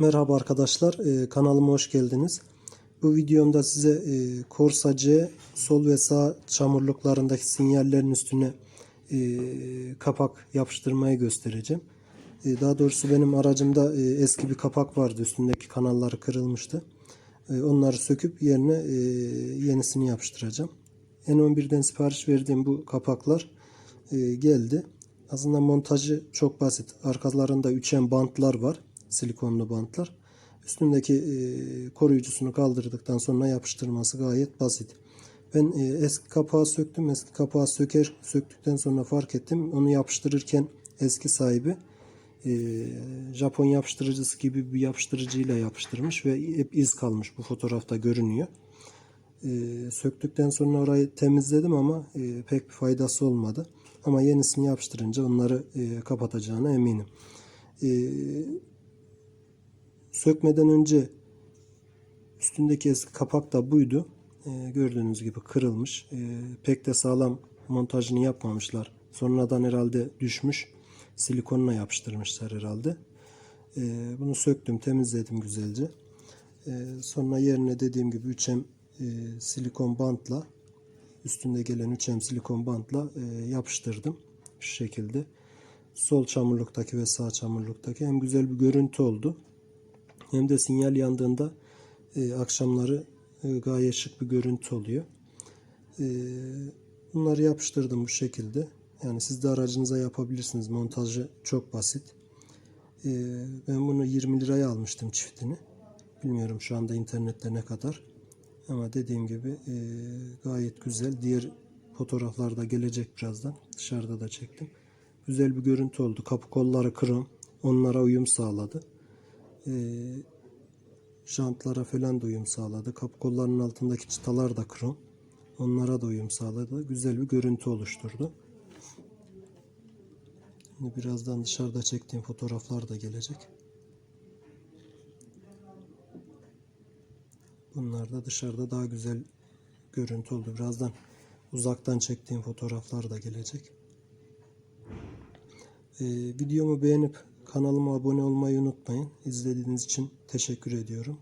Merhaba arkadaşlar, e, kanalıma hoş geldiniz. Bu videomda size e, Corsa C sol ve sağ çamurluklarındaki sinyallerin üstüne e, kapak yapıştırmayı göstereceğim. E, daha doğrusu benim aracımda e, eski bir kapak vardı, üstündeki kanalları kırılmıştı. E, onları söküp yerine e, yenisini yapıştıracağım. N11'den sipariş verdiğim bu kapaklar e, geldi. Aslında montajı çok basit. Arkalarında üçen bantlar var. Silikonlu bantlar. Üstündeki e, koruyucusunu kaldırdıktan sonra yapıştırması gayet basit. Ben e, eski kapağı söktüm. Eski kapağı söker söktükten sonra fark ettim. Onu yapıştırırken eski sahibi e, Japon yapıştırıcısı gibi bir yapıştırıcıyla yapıştırmış ve hep iz kalmış. Bu fotoğrafta görünüyor. Söktükten sonra orayı temizledim ama pek bir faydası olmadı. Ama yenisini yapıştırınca onları e, kapatacağına eminim. Sökmeden önce üstündeki eski kapak da buydu. E, gördüğünüz gibi kırılmış. E, pek de sağlam montajını yapmamışlar. Sonradan herhalde düşmüş. Silikonla yapıştırmışlar herhalde. E, bunu söktüm, temizledim güzelce. E, sonra yerine dediğim gibi 3M e, silikon bantla üstünde gelen 3M silikon bantla e, yapıştırdım. Şu şekilde. Sol çamurluktaki ve sağ çamurluktaki hem güzel bir görüntü oldu. Hem de sinyal yandığında e, akşamları e, gayet şık bir görüntü oluyor. E, bunları yapıştırdım bu şekilde. Yani siz de aracınıza yapabilirsiniz. Montajı çok basit. E, ben bunu 20 liraya almıştım çiftini. Bilmiyorum şu anda internette ne kadar. Ama dediğim gibi e, gayet güzel. Diğer fotoğraflarda gelecek birazdan. Dışarıda da çektim. Güzel bir görüntü oldu. Kapı kolları krom. Onlara uyum sağladı. E, jantlara falan da uyum sağladı. Kapı kollarının altındaki çıtalar da krom. Onlara da uyum sağladı. Güzel bir görüntü oluşturdu. Şimdi birazdan dışarıda çektiğim fotoğraflar da gelecek. Bunlar da dışarıda daha güzel görüntü oldu. Birazdan uzaktan çektiğim fotoğraflar da gelecek. Ee, videomu beğenip kanalıma abone olmayı unutmayın. İzlediğiniz için teşekkür ediyorum.